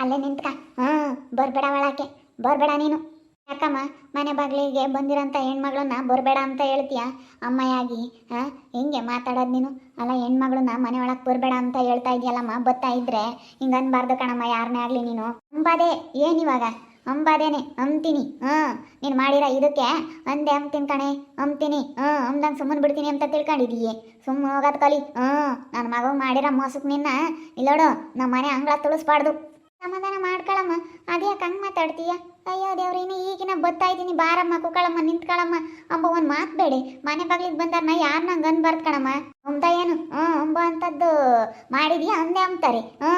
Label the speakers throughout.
Speaker 1: ಅಲ್ಲೇ ನಿಂತ್ಕ. ಹಾಂ, ಬರ್ಬೇಡ ಒಳಕ್ಕೆ ಬರ್ಬೇಡ ನೀನು. ಯಾಕಮ್ಮ, ಮನೆ ಬಾಗಿಲಿಗೆ ಬಂದಿರೋಂಥ ಹೆಣ್ಮಗಳನ್ನ ಬರಬೇಡ ಅಂತ ಹೇಳ್ತೀಯ? ಅಮ್ಮಯಾಗಿ ಹಾಂ, ಹೆಂಗೆ ಮಾತಾಡೋದು ನೀನು? ಅಲ್ಲ, ಹೆಣ್ಮಗಳನ್ನ ಮನೆ ಒಳಗೆ ಬರಬೇಡ ಅಂತ ಹೇಳ್ತಾ ಇದೆಯಲ್ಲಮ್ಮ ಬತ್ತಾ ಇದ್ರೆ? ಹಿಂಗೆ ಅನ್ಬಾರ್ದು ಕಣಮ್ಮ ಯಾರನ್ನೇ ಆಗಲಿ ನೀನು. ಅಂಬಾದೆ ಏನಿವಾಗ ಅಂಬಾದೇನೆ, ಅಂಬ್ತೀನಿ. ಹ್ಞೂ ನೀನು ಮಾಡಿರೋ ಇದಕ್ಕೆ ಅಂದೆ ಅಂಬ್ತೀನಿ ಕಣೆ, ಅಂಬ್ತೀನಿ. ಹ್ಞೂ ಅಂಬ್ದಂಗೆ ಸುಮ್ಮನೆ ಬಿಡ್ತೀನಿ ಅಂತ ತಿಳ್ಕೊಂಡಿದ್ದೀಯೇ ಸುಮ್ಮನೆ ಹೋಗೋದು ಕಲಿ. ಹಾಂ ನನ್ನ ಮಗ ಮಾಡಿರೋ ಮೋಸಕ್ಕೆ ನಿನ್ನ, ಇಲ್ಲೋಡು ನಮ್ಮ ಮನೆ ಅಂಗಳ ತುಳಿಸ್ಬಾರ್ದು. ಸಮಾಧಾನ ಮಾಡ್ಕೊಳಮ್ಮ. ಅದ್ಯಾಕೆ ಹಂಗೆ ಮಾತಾಡ್ತೀಯ? ಅಯ್ಯೋ ದೇವ್ರೇನು ಈಗಿನ ಬತ್ತಾ ಇದ್ದೀನಿ. ಬಾರಮ್ಮ ಕುಕ್ಕಳಮ್ಮ ನಿಂತ್ಕೊಳಮ್ಮ. ಅಂಬ ಒಂದು ಮಾತು ಬೇಡಿ. ಮನೆ ಬಾಗ್ಲಿಗೆ ನಾ ಯಾರು ನಂಗೆ ಅನ್ಬಾರ್ದು ಕಣಮ್ಮ? ಅಂಬ ಏನು? ಹ್ಞೂ ಅಂಬ ಅಂಥದ್ದು ಮಾಡಿದ್ಯಾ? ಅಂದೆ ಅಂತಾರೆ ಹ್ಞೂ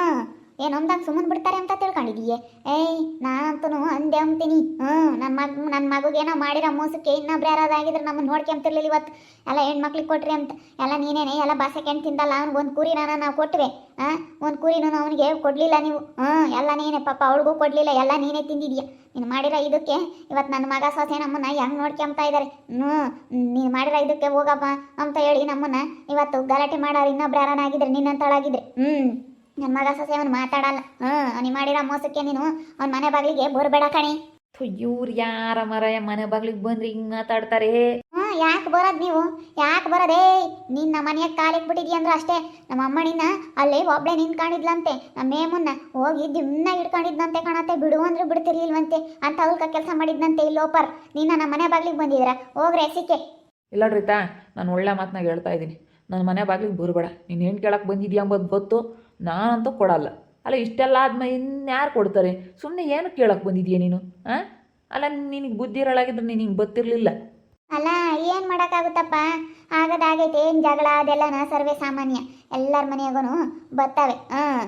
Speaker 1: ಏನು ಅಂದಂಗೆ ಸುಮ್ಮನೆ ಬಿಡ್ತಾರೆ ಅಂತ ತಿಳ್ಕೊಂಡಿದೀಯೇ ಏಯ್ ನಾನಂತೂ ಅಂದೆ ಅಂತೀನಿ ಹ್ಞೂ ನನ್ನ ಮಗ ನನ್ನ ಮಗುಗೇನೋ ಮಾಡಿರೋ ಮೋಸಕ್ಕೆ ಇನ್ನೊಬ್ರು ಯಾರಾದಾಗಿದ್ರೆ ನಮ್ಮನ್ನು ನೋಡ್ಕೊಂತಿರ್ಲಿಲ್ಲ ಇವತ್ತು. ಎಲ್ಲ ಹೆಣ್ಮಕ್ಳಿಗೆ ಕೊಟ್ರಿ ಅಂತ. ಎಲ್ಲ ನೀನೇನೆ, ಎಲ್ಲ ಬಾಸೆಕೆಂಡು ತಿಂದಲ್ಲ ಅವ್ನಿಗೆ ಒಂದು ಕುರಿನ ನಾವು ಕೊಟ್ವಿ. ಹಾಂ, ಒಂದು ಕುರಿನೂ ಅವನಿಗೆ ಕೊಡಲಿಲ್ಲ ನೀವು. ಹ್ಞೂ, ಎಲ್ಲ ನೀನೇ, ಪಾಪ ಅವಳಿಗೂ ಕೊಡಲಿಲ್ಲ, ಎಲ್ಲ ನೀನೇ ತಿಂದಿದೀಯ ನೀನು ಮಾಡಿರೋ ಇದಕ್ಕೆ ಇವತ್ತು ನನ್ನ ಮಗ ಸೊಸೆ ನಮ್ಮನ್ನ ಹೆಂಗೆ ನೋಡ್ಕೊಂತಾ ಇದ್ದಾರೆ ಹ್ಞೂ, ನೀನು ಮಾಡಿರೋ ಇದಕ್ಕೆ ಹೋಗಪ್ಪ ಅಂತ ಹೇಳಿ ನಮ್ಮನ್ನ ಇವತ್ತು ಗಲಾಟೆ ಮಾಡೋರು ಇನ್ನೊಬ್ರು ಯಾರನ್ನಾಗಿದ್ರೆ ನಿನ್ನಂತಳಾಗಿದ್ರೆ ಹ್ಞೂ ನನ್ನ ಮಗ ಸೊಸೆ ಅವನು ಮಾತಾಡಲ್ಲ. ಹ್ಞೂ ನೀ ಮಾಡಿರೋ ಮೋಸಕ್ಕೆ ನೀನು ಅವ್ನ ಮನೆ ಬಾಗಿಲಿಗೆ ಬರಬೇಡ ಕಣಿ.
Speaker 2: ಇವ್ರು ಯಾರ ಮರ ಮನೆ ಬಾಗ್ಲಿಗೆ ಬಂದ್ರೆ ಹಿಂಗೆ ಮಾತಾಡ್ತಾರೆ?
Speaker 1: ಹ್ಞೂ ಯಾಕೆ ಬರೋದು ನೀವು? ಯಾಕೆ ಬರೋದೇ? ನಿನ್ನ ಮನೆಯ ಕಾಲಿಗೆ ಬಿಟ್ಟಿದ್ಯ ಅಂದ್ರೆ ಅಷ್ಟೇ. ನಮ್ಮ ಅಮ್ಮನಿನ ಅಲ್ಲಿ ಒಬ್ಳೆ ನಿಂತ್ಕೊಂಡಿದ್ಲಂತೆ. ನಮ್ಮ ಮೇಮನ್ನ ಹೋಗಿ ದಿಮ್ನ ಹಿಡ್ಕೊಂಡಿದ್ದಂತೆ ಕಾಣತ್ತೆ. ಬಿಡು ಅಂದ್ರೆ ಬಿಡ್ತಿರ್ಲಿಲ್ವಂತೆ ಅಂತ ಅವ್ಕ ಕೆಲಸ ಮಾಡಿದ್ನಂತೆ ಇಲ್ಲಿ ಓಪರ್ ನಿನ್ನ ನಮ್ಮ ಮನೆ ಬಾಗ್ಲಿಗೆ ಬಂದಿದ್ರ ಹೋಗ್ರೆ ಸಿಕ್ಕೆ
Speaker 2: ಇಲ್ಲ ರೀತಾ ನಾನು ಒಳ್ಳೆ ಮಾತನಾಗ ಹೇಳ್ತಾ ಇದ್ದೀನಿ. ನನ್ನ ಮನೆ ಬಾಗ್ಲಿಗೆ ಬರಬೇಡ ನೀನು ಏನು ಕೇಳಕ್ಕೆ ಬಂದಿದ್ಯಾ ಅಂಬೋದು ಗೊತ್ತು? ನಾನಂತೂ ಕೊಡಲ್ಲ. ಅಲ್ಲ, ಇಷ್ಟೆಲ್ಲ ಆದ್ಮೇಲೆ ಇನ್ಯಾರು ಕೊಡ್ತಾರೆ? ಸುಮ್ಮನೆ ಏನು ಕೇಳಕ್ಕೆ ಬಂದಿದ್ಯಾ ನೀನು? ಹಾಂ ಅಲ್ಲ, ನಿನಗೆ ಬುದ್ಧಿ ಇರಲಾಗಿದ್ರೆ ನೀನು ಹಿಂಗೆ ಬತ್ತಿರಲಿಲ್ಲ
Speaker 1: ಅಲ್ಲ, ಏನು ಮಾಡೋಕ್ಕಾಗುತ್ತಪ್ಪ? ಆಗದಾಗೈತೆ ಏನು ಜಗಳ, ಅದೆಲ್ಲನ ಸರ್ವೇ ಸಾಮಾನ್ಯ. ಎಲ್ಲರ ಮನೆಯಾಗೂ ಬರ್ತವೆ. ಹಾಂ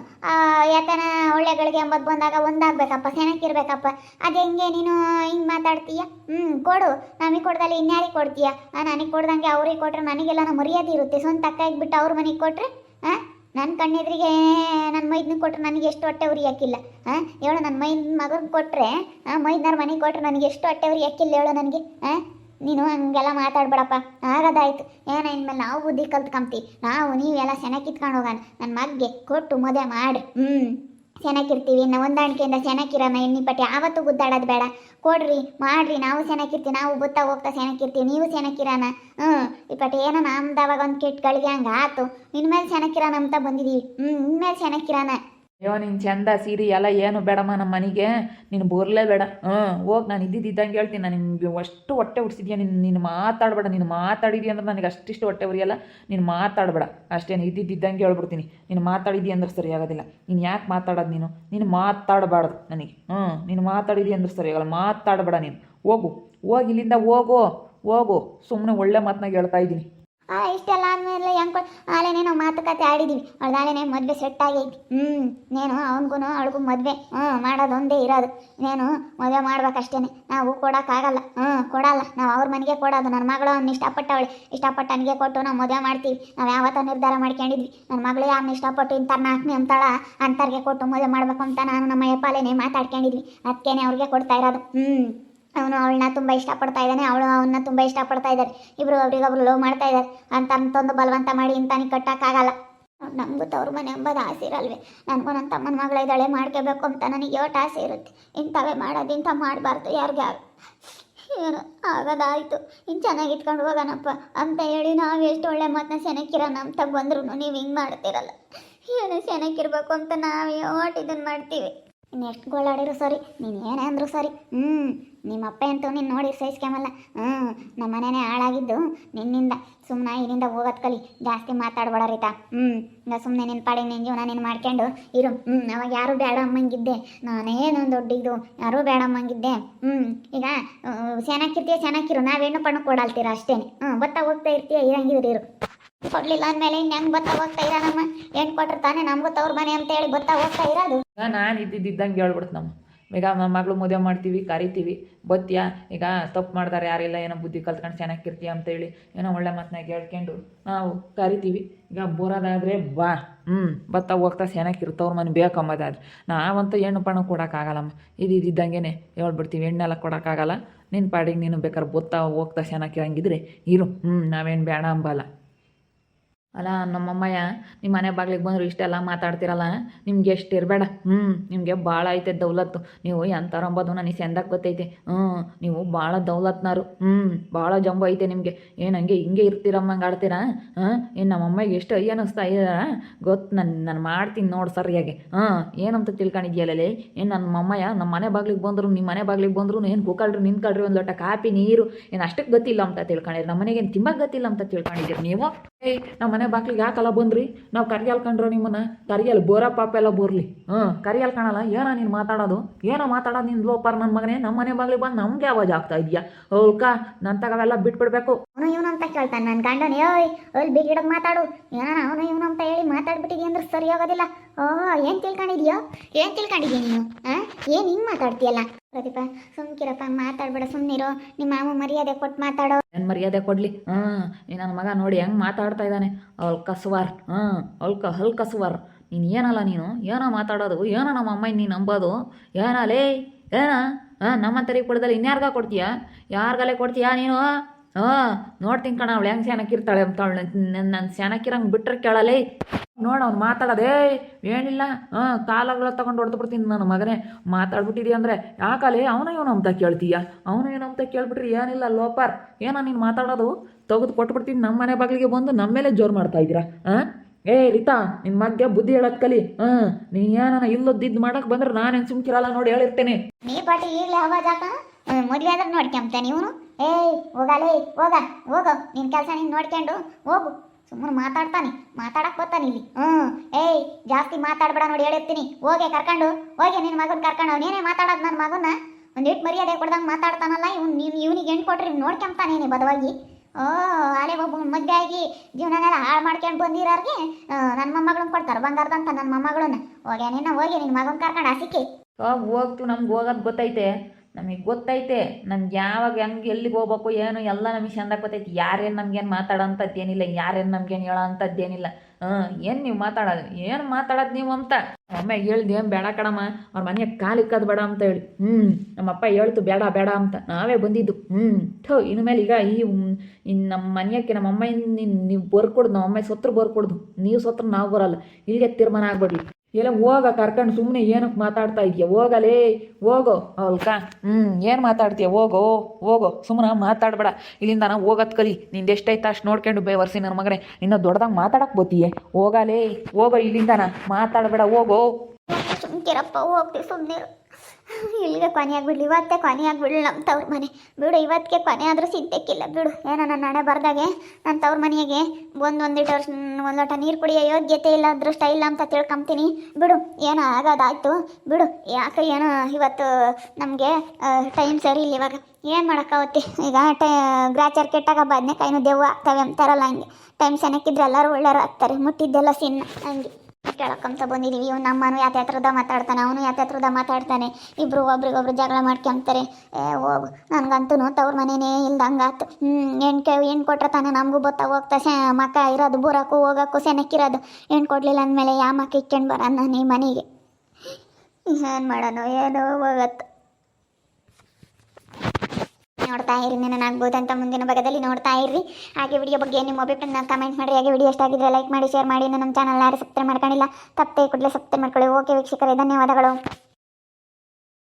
Speaker 1: ಯಾಕನ ಒಳ್ಳೆಗಳಿಗೆ ಎಂಬತ್ತು ಬಂದಾಗ ಒಂದಾಗಬೇಕಪ್ಪ ಸೆನಕ್ಕಿರ್ಬೇಕಪ್ಪ ಅದು ಹೆಂಗೆ ನೀನು ಹಿಂಗೆ ಮಾತಾಡ್ತೀಯ? ಹ್ಞೂ ಕೊಡು. ನಮಗೆ ಕೊಡ್ದಲ್ಲಿ ಇನ್ಯಾರಿಗೆ ಕೊಡ್ತೀಯ? ನನಗೆ ಕೊಡ್ದಂಗೆ ಅವ್ರಿಗೆ ಕೊಟ್ಟರೆ ನನಗೆಲ್ಲ ಮರ್ಯಾದೆ ಇರುತ್ತೆ. ಸ್ವಂತ ಅಕ್ಕ ಬಿಟ್ಟು ಅವ್ರ ಮನೆಗೆ ಕೊಟ್ಟರೆ ಹಾಂ ನನ್ನ ಕಣ್ಣೆದ್ರಿಗೆ ನನ್ನ ಮೈದ್ನ ಕೊಟ್ರೆ ನನಗೆ ಎಷ್ಟು ಹೊಟ್ಟೆ ಉರಿ ಹಾಕಿಲ್ಲ ಹಾಂ ಹೇಳು ನನ್ನ ಮೈದ್ ಮಗನ ಕೊಟ್ಟರೆ ಮೈದನವ್ರ ಮನೆಗೆ ಕೊಟ್ಟರೆ ನನಗೆ ಎಷ್ಟು ಹೊಟ್ಟೆ ಉರಿ ಹಾಕಿಲ್ಲ ಹೇಳು ನನಗೆ ಹಾಂ ನೀನು ಹಂಗೆಲ್ಲ ಮಾತಾಡ್ಬೇಡಪ್ಪ. ಆಗದಾಯ್ತು. ಏನೋ ಇನ್ಮೇಲೆ ನಾವು ಬುದ್ಧಿ ಕಲ್ತ್ಕೊಂತೀವಿ ನಾವು ನೀವೆಲ್ಲ ಸೆನೆ ಕಿತ್ಕೊಂಡು ಹೋಗೋಣ. ನನ್ನ ಮಗ್ಗೆ ಕೊಟ್ಟು ಮದುವೆ ಮಾಡಿ. ಹ್ಞೂ ಸೆನಕ್ಕಿರ್ತೀವಿ ಇನ್ನು ಹೊಂದಾಣಿಕೆಯಿಂದ ಸೆನಕ್ಕಿರೋಣ ಎಣ್ಣಿಪಟ್ಟಿ ಯಾವತ್ತೂ ಗುದ್ದಾಡೋದು ಬೇಡ. ಕೊಡ್ರಿ, ಮಾಡ್ರಿ, ನಾವು ಚೆನ್ನಾಗಿರ್ತೀವಿ ನಾವು ಬುತ್ತಾ ಹೋಗ್ತಾ ಚೆನ್ನಾಗಿರ್ತೀವಿ ನೀವು ಚೆನ್ನಾಗಿರೋಣ ಹ್ಞೂ ಇಪ್ಪಟ್ಟು ಏನೋ ನಮ್ದವಾಗ ಒಂದು ಕೆಟ್ಟಗಳಿಗೆ ಹಂಗೆ ಆತು. ಇನ್ಮೇಲೆ ಚೆನ್ನಾಗಿರೋಣ ಅಂತ ಬಂದಿದ್ದೀವಿ ಹ್ಞೂ ಇನ್ಮೇಲೆ ಸೆನಕ್ಕಿರೋಣ
Speaker 2: ಅಯ್ಯೋ, ನಿನ್ ಚಂದ ಸೀರೆ ಎಲ್ಲ ಏನು ಬೇಡಮ್ಮ ನಮ್ಮ ಮನೆಗೆ. ನೀನು ಬೋರ್ಲೇ ಬೇಡ. ಹ್ಞೂ, ಹೋಗಿ, ನಾನು ಇದ್ದಿದ್ದಂಗೆ ಹೇಳ್ತೀನಿ. ನಾನು ನಿಮ್ಗೆ ಅಷ್ಟು ಹೊಟ್ಟೆ ಉಡ್ಸಿದ್ಯಾ? ನೀನು ನೀನು ಮಾತಾಡಬೇಡ. ನೀನು ಮಾತಾಡಿದ್ಯಾ ಅಂದ್ರೆ ನನಗೆ ಅಷ್ಟಿಷ್ಟು ಹೊಟ್ಟೆ ಉರಿಯಲ್ಲ. ನೀನು ಮಾತಾಡಬೇಡ. ಅಷ್ಟೇನು, ಇದ್ದಿದ್ದಂಗೆ ಹೇಳ್ಬಿಡ್ತೀನಿ. ನೀನು ಮಾತಾಡಿದ್ಯಾ ಅಂದ್ರೆ ಸರಿ ಆಗೋದಿಲ್ಲ. ನೀನು ಯಾಕೆ ಮಾತಾಡೋದು ನೀನು? ನೀನು ಮಾತಾಡಬಾರ್ದು ನನಗೆ. ಹ್ಞೂ, ನೀನು ಮಾತಾಡಿದ್ಯಾ ಅಂದ್ರೆ ಸರಿ ಆಗಲ್ಲ. ಮಾತಾಡಬೇಡ ನೀನು. ಹೋಗು, ಹೋಗಿ, ಇಲ್ಲಿಂದ ಹೋಗು ಹೋಗು. ಸುಮ್ಮನೆ ಒಳ್ಳೆ ಮಾತನಾಗ ಹೇಳ್ತಾ ಇದ್ದೀನಿ.
Speaker 1: ಇಷ್ಟೆಲ್ಲ ಆದ್ಮೇಲೆ ಹೆಂಗೆ ಆಲೇನೆ ನಾವು ಮಾತುಕತೆ ಆಡಿದ್ದೀವಿ ನಾಳೆನೆ ಮದುವೆ ಸೆಟ್ ಆಗೈತಿ. ಹ್ಞೂ ನೇನು ಅವನಿಗೂ ಅವಳಿಗೂ ಮದುವೆ. ಹ್ಞೂ ಮಾಡೋದೊಂದೇ ಇರೋದು. ನೇನು ಮದುವೆ ಮಾಡ್ಬೇಕಷ್ಟೇ ನಾವು ಕೊಡೋಕ್ಕಾಗಲ್ಲ ಹ್ಞೂ ಕೊಡಲ್ಲ. ನಾವು ಅವ್ರ ಮನೆಗೆ ಕೊಡೋದು. ನನ್ನ ಮಗಳು ಅವ್ನು ಇಷ್ಟಪಟ್ಟವಳೆ. ಇಷ್ಟಪಟ್ಟು ನನಗೆ ಕೊಟ್ಟು ನಾವು ಮದುವೆ ಮಾಡ್ತೀವಿ. ನಾವು ಯಾವತ್ತ ನಿರ್ಧಾರ ಮಾಡ್ಕೊಂಡಿದ್ವಿ. ನನ್ನ ಮಗಳು ಯಾರನ್ನ ಇಷ್ಟಪಟ್ಟು ಇಂಥ ನಾಲ್ಕನೇ ಅಂತಾಳ ಅಂಥವ್ರಿಗೆ ಕೊಟ್ಟು ಮದುವೆ ಮಾಡ್ಬೇಕು ಅಂತ ನಾನು ನಮ್ಮ ಯಪ್ಪಾಲೇನೆ ಮಾತಾಡ್ಕೊಂಡಿದ್ವಿ. ಅದಕ್ಕೇನೆ ಅವ್ರಿಗೆ ಕೊಡ್ತಾ ಇರೋದು. ಹ್ಞೂ ಅವನು ಅವಳನ್ನ ತುಂಬ ಇಷ್ಟಪಡ್ತಾ ಇದ್ದಾನೆ, ಅವಳು ಅವನ್ನ ತುಂಬ ಇಷ್ಟಪಡ್ತಾ ಇದ್ದಾರೆ. ಇಬ್ಬರು ಅವರಿಗೊಬ್ರು ಲವ್ ಮಾಡ್ತಾ ಇದ್ದಾರೆ. ಅಂತ ಅಂತಂದು ಬಲವಂತ ಮಾಡಿ ಇಂತಾನಿ ಕಟ್ಟೋಕ್ಕಾಗಲ್ಲ ನಮಗೂ ತವ್ರ ಮನೆ ಎಂಬುದು ಆಸೆ ಇರಲ್ವೇ? ನನಗೂ ನನ್ನ ತಮ್ಮನ ಮಗಳ ಇದ್ದಾಳೆ, ಮಾಡ್ಕೋಬೇಕು ಅಂತ ನನಗೆ ಯೋಟ ಆಸೆ ಇರುತ್ತೆ. ಇಂಥವೇ ಮಾಡೋದು, ಇಂಥ ಮಾಡಬಾರ್ದು, ಯಾರಿಗೆ ಏನು ಆಗೋದಾಯಿತು. ಇನ್ನು ಚೆನ್ನಾಗಿ ಇಟ್ಕೊಂಡು ಹೋಗೋಣಪ್ಪ ಅಂತ ಹೇಳಿ ನಾವು ಎಷ್ಟು ಒಳ್ಳೆ ಮಾತನ್ನ ಸೆನಕ್ಕಿರೋಣ ಅಂತ ಬಂದ್ರು ನೀವು ಹಿಂಗೆ ಮಾಡ್ತಿರಲ್ಲ. ಏನು ಸೆನಕ್ಕಿರ್ಬೇಕು ಅಂತ ನಾವು ಓಟ್ ಇದನ್ನು ಮಾಡ್ತೀವಿ. ಇನ್ನು ಎಷ್ಟು ಗೋಳಾಡಿದ್ರು ಸರಿ, ನೀನು ಏನೇ ಅಂದ್ರು ಸರಿ. ಹ್ಞೂ ನಿಮ್ಮ ಅಪ್ಪ ಅಂತೂ ನೀನು ನೋಡಿ ಸಹಿಸ್ಕೊಂಬಲ್ಲ ಹ್ಞೂ ನಮ್ಮ ಮನೆನೇ ಹಾಳಾಗಿದ್ದು ನಿನ್ನಿಂದ. ಸುಮ್ಮನೆ ಇಲ್ಲಿಂದ ಹೋಗೋದು ಕಲಿ, ಜಾಸ್ತಿ ಮಾತಾಡಬೇಡ ರೀತಾ. ಹ್ಞೂ ಈಗ ಸುಮ್ಮನೆ ನಿನ್ನ ಪಾಡಿ ನಿನ್ನ ಜೀವನ ನೀನು ಮಾಡ್ಕೊಂಡು ಇರು. ಹ್ಞೂ ಅವಾಗ ಯಾರು ಬೇಡ ಅಮ್ಮಂಗಿದ್ದೆ. ನಾನೇನು ದೊಡ್ಡ ಇದು ಯಾರೂ ಬೇಡ ಅಮ್ಮಂಗಿದ್ದೆ. ಹ್ಞೂ ಈಗ ಚೆನ್ನಾಗಿರ್ತೀಯ ಚೆನ್ನಾಗಿರು ನಾವೇನು ಪಣ್ಣು ಕೊಡಲ್ತೀರ ಅಷ್ಟೇ ಹ್ಞೂ ಬತ್ತಾ ಹೋಗ್ತಾ ಇರ್ತೀಯ, ಇರಂಗಿದ್ರಿ ಇರು. ಕೊಡ್ಲಿಲ್ಲ ಅಂದಮೇಲೆ ಇನ್ನು ಹೆಂಗೆ ಬತ್ತಾ ಹೋಗ್ತಾ ನಮ್ಮ? ಹೆಣ್ಣು ಕೊಟ್ರೆ ತಾನೆ ನಮಗೂ ತವ್ರ ಮನೆ ಅಂತ ಹೇಳಿ ಬತ್ತ ಹೋಗ್ತಾ ಇರೋದು.
Speaker 2: ನಾನು ಇದ್ದಿದ್ದಂಗೆ ಹೇಳ್ಬಿಡ್ತು ನಮ್ಮ. ಈಗ ನಮ್ಮ ಮಗಳು ಮದುವೆ ಮಾಡ್ತೀವಿ, ಕರಿತೀವಿ. ಬತ್ತಿಯಾ? ಈಗ ತಪ್ಪು ಮಾಡ್ತಾರೆ ಯಾರಿಲ್ಲ, ಏನೋ ಬುದ್ಧಿ ಕಲ್ತ್ಕೊಂಡು ಚೆನ್ನಾಗಿರ್ತೀಯ ಅಂತೇಳಿ ಏನೋ ಒಳ್ಳೆ ಮಾತನಾಗ ಹೇಳ್ಕೊಂಡು ನಾವು ಕರಿತೀವಿ. ಈಗ ಬರೋದಾದರೆ ಬಾ. ಹ್ಞೂ ಬತ್ತ ಹೋಗ್ತಾ ಚೆನ್ನಾಗಿರ್ತವ್ರ ಮನೆ ಬೇಕಂಬೋದಾದ್ರೆ ನಾವಂತೂ ಹೆಣ್ಣು ಪಣ ಕೊಡೋಕ್ಕಾಗಲ್ಲಮ್ಮ. ಇದು ಇದ್ದಂಗೆನೆ ಹೇಳ್ಬಿಡ್ತೀವಿ, ಹೆಣ್ಣೆಲ್ಲ ಕೊಡೋಕ್ಕಾಗಲ್ಲ. ನಿನ್ನ ಪಾಡಿಗೆ ನೀನು ಬೇಕಾದ್ರೆ ಬತ್ತಾ ಹೋಗ್ತಾ ಚೆನ್ನಾಗಿರಂಗಿದ್ರೆ ಇರು. ಹ್ಞೂ ನಾವೇನು ಬೇಡ ಅಂಬಲ್ಲ. ಅಲ್ಲ ನಮ್ಮಮ್ಮಯ್ಯ ನಿಮ್ಮ ಮನೆ ಬಾಗ್ಲಿಗೆ ಬಂದರು ಇಷ್ಟೆಲ್ಲ ಮಾತಾಡ್ತಿರಲ್ಲ, ನಿಮ್ಗೆ ಎಷ್ಟು ಇರಬೇಡ. ಹ್ಞೂ ನಿಮಗೆ ಭಾಳ ಐತೆ ದೌಲತ್ತು. ನೀವು ಎಂಥವ್ರು ಅಂಬೋದು ನನಗೆ ಸೆಂದಾಗ ಗೊತ್ತೈತೆ. ಹ್ಞೂ ನೀವು ಭಾಳ ದೌಲತ್ನಾರು. ಹ್ಞೂ ಭಾಳ ಜಂಬ ಐತೆ ನಿಮಗೆ. ಏನು ಹಂಗೆ ಹಿಂಗೆ ಇರ್ತೀರಮ್ಮಂಗೆ ಆಡ್ತೀರಾ? ಹಾಂ, ಏನು ನಮ್ಮಮ್ಮಗೆ ಎಷ್ಟು ಅಯ್ಯ ಅನ್ನಿಸ್ತಾ ಇದ್ದಾರ ಗೊತ್ತು ನಾನು ನಾನು ಮಾಡ್ತೀನಿ ನೋಡಿ ಸರಿಯಾಗಿ. ಹಾಂ, ಏನಂತ ತಿಳ್ಕೊಂಡಿದ್ಯಲ್ಲೇ ಏನು ನನ್ನ ಮಮ್ಮಯ್ಯ ನಮ್ಮ ಮನೆ ಬಾಗ್ಲಿಗೆ ಬಂದರು ನಿಮ್ಮ ಮನೆ ಬಾಗ್ಲಿಗೆ ಬಂದ್ರು, ಏನು ಕೂಕಳ್ರಿ, ನಿಂತ್ಕೊಳ್ರಿ ಒಂದು ಲೋಟ ಕಾಪಿ ನೀರು, ಏನು ಅಷ್ಟಕ್ಕೆ ಗೊತ್ತಿಲ್ಲ ಅಂತ ತಿಳ್ಕೊಂಡಿರಿ. ನಮ್ಮ ಮನೆಗೆ ಏನು ಗೊತ್ತಿಲ್ಲ ಅಂತ ತಿಳ್ಕೊಂಡಿದ್ದೀರಿ ನೀವು? ನಮ್ಮ ಮನೆ ಬಾಗ್ಲಿಗೆ ಯಾಕಲ್ಲ ಬಂದ್ರಿ? ನಾವು ಕರಿಯಲ್ ಕಂಡ್ರು ನಿಮ್ಮನ್ನ. ಕರಿಯಲ್ ಬೋರ ಪಾಪ ಎಲ್ಲ ಬೋರ್ಲಿ. ಹ್ಞೂ ಕರಿಯಲ್ ಕಾಣಲ್ಲ? ಏನೋ ನೀನು ಮಾತಾಡೋದು? ಏನೋ ಮಾತಾಡೋದು ನಿನ್ನ ಲೋಪಾರ್ ನನ್ನ ಮಗನೇ? ನಮ್ಮ ಮನೆ ಬಾಗ್ಲಿಗೆ ಬಂದು ನಮ್ಗೆ ಆವಾಜ್ ಆಗ್ತಾ ಇದೆಯಾ? ಹೋಲ್ಕ ನನ್ನ ತಗವೆಲ್ಲ ಬಿಟ್ಬಿಡ್ಬೇಕು.
Speaker 1: ಅವನು ಇವನು ಅಂತ ಕೇಳ್ತಾನೆ ನನ್ನ ಗಂಡನ. ಏಯ್ ಅಲ್ಲಿ ಬಿಗಿಡಕ್ಕೆ ಮಾತಾಡು. ಏನೋ ಅವನು ಇವನು ಅಂತ ಹೇಳಿ ಮಾತಾಡ್ಬಿಟ್ಟಿದ್ಯ ಅಂದ್ರೆ ಸರಿ ಹೋಗೋದಿಲ್ಲ ಓಹೋ ಏನು ತಿಳ್ಕೊಂಡಿದ್ಯೋ? ಏನು ತಿಳ್ಕೊಂಡಿದ್ಯ ನೀನು? ಹಾಂ ಏನು ಹಿಂಗೆ ಮಾತಾಡ್ತೀಯಲ್ಲ? ಪ್ರದೀಪ, ಸುಮ್ಕಿರಪ್ಪ, ಮಾತಾಡ್ಬೇಡ ಸುಮ್ಮನಿರೋ ನಿಮ್ಮ ಮಾವು ಮರ್ಯಾದೆ ಕೊಟ್ಟು ಮಾತಾಡೋ.
Speaker 2: ಏನು ಮರ್ಯಾದೆ ಕೊಡಲಿ? ಹಾಂ ನೀ ನನ್ನ ಮಗ ನೋಡಿ ಹೆಂಗ್ ಮಾತಾಡ್ತಾ ಇದ್ದಾನೆ. ಅವಳ ಕಸುವಾರ್ ಹಾಂ ಅವಳ್ಕ ಹಲ್ ಕಸುವಾರ್. ನೀನು ಏನಲ್ಲ ನೀನು? ಏನೋ ಮಾತಾಡೋದು, ಏನೋ ನಮ್ಮ ಅಮ್ಮ ನೀನು ನಂಬೋದು. ಏನ ಹಾಂ ನಮ್ಮ ತರಿಗೆ ಕೊಡ್ದಲ್ಲ ಇನ್ಯಾರ್ಗ ಕೊಡ್ತೀಯಾ? ಯಾರ್ಗಲೇ ಕೊಡ್ತೀಯಾ ನೀನು? ಹಾಂ, ನೋಡ್ತೀನಿ ಕಣ, ಅವಳು ಹೆಂಗ್ ಸ್ಯಾನಕ್ಕಿರ್ತಾಳೆ ಅಂತ ಅವಳು. ನನ್ನ ಸ್ಯಾನಕ್ಕಿರಂಗೆ ಬಿಟ್ರೆ ಕೇಳಲೇ ನೋಡು ಅವ್ನು ಮಾತಾಡೋದೇ ಏನಿಲ್ಲ. ಹಾಂ, ಕಾಲಗಳ ತಗೊಂಡು ಹೊಡೆದು ಬಿಡ್ತೀನಿ ನನ್ನ ಮಗನೇ. ಮಾತಾಡ್ಬಿಟ್ಟಿದ್ಯ ಅಂದ್ರೆ ಯಾಕಲೆ? ಅವನ ಇವನು ಅಂತ ಕೇಳ್ತೀಯಾ? ಅವನು ಏನು ಅಂತ ಕೇಳ್ಬಿಟ್ರಿ ಏನಿಲ್ಲ ಲೋಪರ್. ಏನೋ ನೀನು ಮಾತಾಡೋದು? ತೆಗೆದು ಕೊಟ್ಬಿಡ್ತೀನಿ. ನಮ್ಮ ಮನೆ ಬಾಗಿಲಿಗೆ ಬಂದು ನಮ್ಮ ಮೇಲೆ ಜೋರು ಮಾಡ್ತಾ ಇದ್ದೀರಾ? ಹಾಂ ಏ, ರೀತಾ ನಿನ್ನ ಮಗ್ಗೆ ಬುದ್ಧಿ ಹೇಳಕ್ ಕಲಿ. ಹಾ, ನೀನು ಏನಾನ ಇಲ್ಲದಿದ್ದು ಮಾಡಕ್ಕೆ ಬಂದ್ರೆ ನಾನೇನು ಸುಮ್ಕಿರಲ್ಲ ನೋಡಿ ಹೇಳಿರ್ತೇನೆ
Speaker 1: ನೀ ಆದ್ರೆ ನೋಡ್ಕೊಂತಾನೆ ಇವನು. ಏಯ್, ಹೋಗಲೇ, ಹೋಗ, ಹೋಗು. ನಿನ್ನ ಕೆಲಸ ನೀನು ನೋಡ್ಕೊಂಡು ಹೋಗು. ಸುಮ್ಮನೆ ಮಾತಾಡ್ತಾನೆ, ಮಾತಾಡಕ್ ಬರ್ತಾನೆ ಇಲ್ಲಿ. ಹ್ಞೂ. ಏಯ್, ಜಾಸ್ತಿ ಮಾತಾಡ್ಬೇಡ ನೋಡಿ ಹೇಳಿರ್ತೀನಿ. ಹೋಗೆ ಕರ್ಕೊಂಡು, ಹೋಗಿ ನಿನ್ನ ಮಗನ ಕರ್ಕೊಂಡು. ಅವನೇನೇ ಮಾತಾಡೋದು ನನ್ನ ಮಗನ ಒಂದಿಟ್ಟು ಮರ್ಯಾದೆ ಕೊಡ್ದಂಗೆ ಮಾತಾಡ್ತಾನಲ್ಲ ಇವ್ನು ನೀವು ಇವನಿಗೆ ಹೆಣ್ಣು ಕೊಟ್ರಿ ನೋಡ್ಕೊಂತಾನೇನೆ ಬದವಾಗಿ. ಓ ಅಲೆ ಒಬ್ಬ ಮದುವೆ ಆಗಿ ಜೀವನನೆಲ್ಲ ಹಾಳು ಮಾಡ್ಕೊಂಡು ಬಂದಿರೋರಿಗೆ ನನ್ನ ಮೊಮ್ಮಗಳನ್ನ ಕೊಡ್ತಾರೆ ಬಂಗಾರದಂತ ನನ್ನ ಮೊಮ್ಮಗಳನ್ನ ಹೋಗ್ಯಾನೇನ ಹೋಗಿ ನಿನ್ನ ಮಗನ ಕರ್ಕೊಂಡು ಹಸಿಕೆ
Speaker 2: ಹೋಗಿ ಹೋಗ್ತು, ನಮ್ಗೆ ಹೋಗೋದು ಗೊತ್ತೈತೆ. ನಮಗೆ ಗೊತ್ತೈತೆ, ನಮ್ಗೆ ಯಾವಾಗ ಹೆಂಗೆ ಎಲ್ಲಿಗೆ ಹೋಗ್ಬೇಕು ಏನು ಎಲ್ಲ ನಮಗೆ ಚಂದ ಗೊತ್ತೈತಿ. ಯಾರೇನು ನಮ್ಗೇನು ಮಾತಾಡೋಂಥದ್ದೇನಿಲ್ಲ ಯಾರೇನು ನಮ್ಗೇನು ಹೇಳೋ ಅಂಥದ್ದೇನಿಲ್ಲ ಹಾಂ, ಏನು ನೀವು ಮಾತಾಡೋದು, ಏನು ಮಾತಾಡೋದು ನೀವು ಅಂತ. ಒಮ್ಮೆ ಹೇಳ್ದು ಏನು ಬೇಡ ಕಣಮ್ಮ, ಅವ್ರ ಮನೆಗೆ ಕಾಲಿಕ್ಕದು ಬೇಡ ಅಂತ ಹೇಳಿ. ಹ್ಞೂ ನಮ್ಮಪ್ಪ ಹೇಳ್ತು ಬೇಡ ಬೇಡ ಅಂತ. ನಾವೇ ಬಂದಿದ್ದು. ಹ್ಞೂ ಥೋ ಮೇಲೆ ಈಗ ಈ ಇನ್ನು ನಮ್ಮ ಮನೆಯಕ್ಕೆ ನಮ್ಮ ಅಮ್ಮ ನೀವು ಬರ್ಕೊಡ್ದು ನಮ್ಮ ಅಮ್ಮ ಸತ್ರ ಬರ್ಕೊಡ್ದು. ನೀವು ಸತ್ರ ನಾವು ಬರೋಲ್ಲ. ಇಲ್ಲಿಗೆ ತೀರ್ಮಾನ ಆಗ್ಬಿಡ್ಲಿ. ಎಲ್ಲ ಹೋಗ ಕರ್ಕೊಂಡು ಸುಮ್ಮನೆ ಏನಕ್ಕೆ ಮಾತಾಡ್ತಾ ಇದೆಯಾ? ಹೋಗಲೇ, ಹೋಗೋ. ಅವಲ್ಕ ಹ್ಞೂ ಏನು ಮಾತಾಡ್ತೀಯ? ಹೋಗೋ ಹೋಗೋ. ಸುಮ್ಮನೆ ಮಾತಾಡಬೇಡ. ಇಲ್ಲಿಂದ ನಾ ಹೋಗೋದು ಕಲಿ. ನಿಂದು ಎಷ್ಟೈತೆ ಅಷ್ಟು ನೋಡ್ಕೊಂಡು ಬೇವರ್ಸಿ ನನ್ನ ಮಗನೇ. ಇನ್ನು ದೊಡ್ಡದಾಗ ಮಾತಾಡಕ್ಕೆ ಬೋತಿಯೇ ಹೋಗಲೇ, ಹೋಗೋ ಇಲ್ಲಿಂದ ಮಾತಾಡಬೇಡ, ಹೋಗೋ.
Speaker 1: ಸುಮ್ಕಿರಪ್ಪ ಹೋಗ್ತೀವಿ ಸುಮ್ಮನೆ ಇಲ್ಲಿಗೆ ಕೊನೆ ಆಗ್ಬಿಡ್ಲಿ, ಇವತ್ತೇ ಕೊನೆ ಆಗ್ಬಿಡ್ಲಿ ನಮ್ಮ ತವ್ರ ಮನೆ. ಬಿಡು ಇವತ್ತಿಗೆ ಕೊನೆ ಆದರೂ ಸಿಗ್ಬೇಕಿಲ್ಲ, ಬಿಡು. ಏನೋ ನನ್ನ ಹಣೆ ಬರ್ದಾಗೆ ನನ್ನ ತವ್ರ ಮನೆಗೆ ಒಂದು ಒಂದಿಟ್ಟು ವರ್ಷ, ಒಂದು ಲೋಟ ನೀರು ಕುಡಿಯೋ ಯೋಗ್ಯತೆ ಇಲ್ಲ, ಅದೃಷ್ಟ ಇಲ್ಲ ಅಂತ ತಿಳ್ಕೊಂತೀನಿ ಬಿಡು, ಏನೋ ಆಗೋದಾಯ್ತು, ಬಿಡು. ಯಾಕೆ ಏನೋ ಇವತ್ತು ನಮಗೆ ಟೈಮ್ ಸರಿ ಇಲ್ಲ ಇವಾಗ. ಏನು ಮಾಡೋಕ್ಕಾಗುತ್ತೆ ಈಗ ಟೈ, ಗ್ರಾಚಾರ ಕೆಟ್ಟಾಗ ಬದನೆಕಾಯಿನೂ ದೆವ್ವ ಆಗ್ತವೆ ಅಂತಾರಲ್ಲ ಹಂಗೆ. ಟೈಮ್ ಸನಕ್ಕಿದ್ರೆ ಎಲ್ಲರೂ ಒಳ್ಳೆಯವ್ರು ಆಗ್ತಾರೆ, ಮುಟ್ಟಿದ್ದೆಲ್ಲ ಸಿನ್ನ, ಹಂಗೆ. ಕೇಳಕ್ಕಂತ ಬಂದಿದ್ದೀವಿ ಇವ್ನು ನಮ್ಮನು ಯಾತ ಹತ್ರದ ಮಾತಾಡ್ತಾನೆ, ಅವನು ಯಾತ ಹತ್ರದ ಮಾತಾಡ್ತಾನೆ. ಇಬ್ಬರು ಒಬ್ರಿಗೊಬ್ರು ಜಗಳ ಮಾಡ್ಕೊಂತಾರೆ ಏ ಹೋಗು ನನಗಂತೂ ತವ್ರ ಮನೆನೇ ಇಲ್ದಂಗಾತು. ಹ್ಞೂ ಹೆಣ್ಣು ಕೆ ಹೆಣ್ಣು ಕೊಟ್ರೆ ತಾನೇ ನಮಗೂ ಗೊತ್ತಾ ಹೋಗ್ತಾ ಸೆ ಮಕ್ಕ ಇರೋದು ಬೂರಕ್ಕೂ ಹೋಗೋಕ್ಕೂ ಸೆನಕ್ಕಿರೋದು ಹೆಣ್ಣು ಕೊಡಲಿಲ್ಲ ಅಂದಮೇಲೆ ಯಾ ಮಕ್ಕ ಇಕ್ಕೊಂಡು ಬರೋಣ ನೀ ಮನೆಗೆ. ಏನು ಮಾಡೋಣ ಏನೋ ಹೋಗತ್ತು. ನೋಡ್ತಾ ಇರಿ ಆಗ್ಬೋದಂತ ಮುಂದಿನ ಭಾಗದಲ್ಲಿ ನೋಡ್ತಾ ಇರ್ರಿ ಹಾಗೆ ವಿಡಿಯೋ ಬಗ್ಗೆ ನಿಮ್ಮ ಅಭಿಪ್ರಾಯನ ಕಮೆಂಟ್ ಮಾಡಿ. ಹಾಗೆ ವಿಡಿಯೋ ಇಷ್ಟ ಆಗಿದ್ರೆ ಲೈಕ್ ಮಾಡಿ ಶೇರ್ ಮಾಡಿ. ನಮ್ಮ ಚಾನಲ್ ಯಾರು ಸಬ್ಸ್ಕ್ರೈಬ್ ಮಾಡ್ಕೊಂಡಿಲ್ಲ ತಪ್ಪೇ ಕೂಡಲೇ ಸಬ್ಸ್ಕ್ರೈಬ್ ಮಾಡ್ಕೊಳ್ಳಿ. ಓಕೆ ವೀಕ್ಷಕರೇ, ಧನ್ಯವಾದಗಳು.